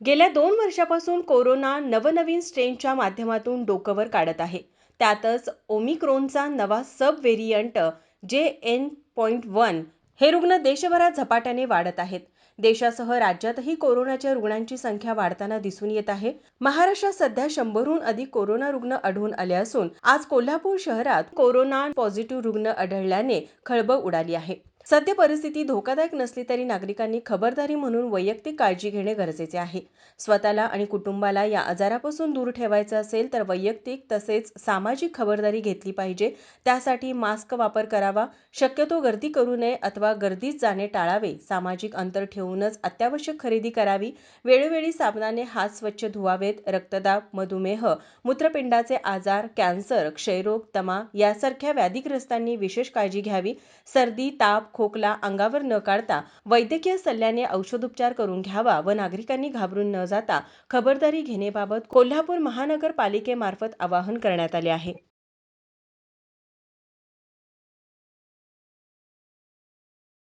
गेल्या दोन वर्षापासून कोरोना नवनवीन स्ट्रेनच्या माध्यमातून डोकंवर काढत आहे. त्यातच ओमिक्रोनचा नवा sub variant J N point one हे रुग्ण देशभरात झपाट्याने वाढत आहेत. देशासह राज्यातही कोरोनाच्या रुग्णांची संख्या वाढताना दिसून येत आहे. महाराष्ट्रात सध्या शंभरहून अधिक कोरोना रुग्ण आढळून आले असून आज कोल्हापूर शहरात कोरोना पॉझिटिव्ह रुग्ण आढळल्याने खळबळ उडाली आहे. सद्य परिस्थिती धोकादायक नसली तरी नागरिकांनी खबरदारी म्हणून वैयक्तिक काळजी घेणे गरजेचे आहे. स्वतःला आणि कुटुंबाला या आजारापासून दूर ठेवायचं असेल तर वैयक्तिक तसेच सामाजिक खबरदारी घेतली पाहिजे. त्यासाठी मास्क वापर करावा. शक्यतो गर्दी करू नये अथवा गर्दीत जाणे टाळावे. सामाजिक अंतर ठेवूनच अत्यावश्यक खरेदी करावी. वेळोवेळी साबणाने हात स्वच्छ धुवावेत. रक्तदाब मधुमेह मूत्रपिंडाचे आजार कॅन्सर क्षयरोग तमा यासारख्या व्याधीग्रस्तांनी विशेष काळजी घ्यावी. सर्दी ताप खोकला अंगावर न काढता वैद्यकीय सल्ल्याने औषधोपचार करून घ्यावा व नागरिकांनी घाबरून न जाता खबरदारी घेण्याबाबत कोल्हापूर महानगरपालिकेमार्फत आवाहन करण्यात आले आहे.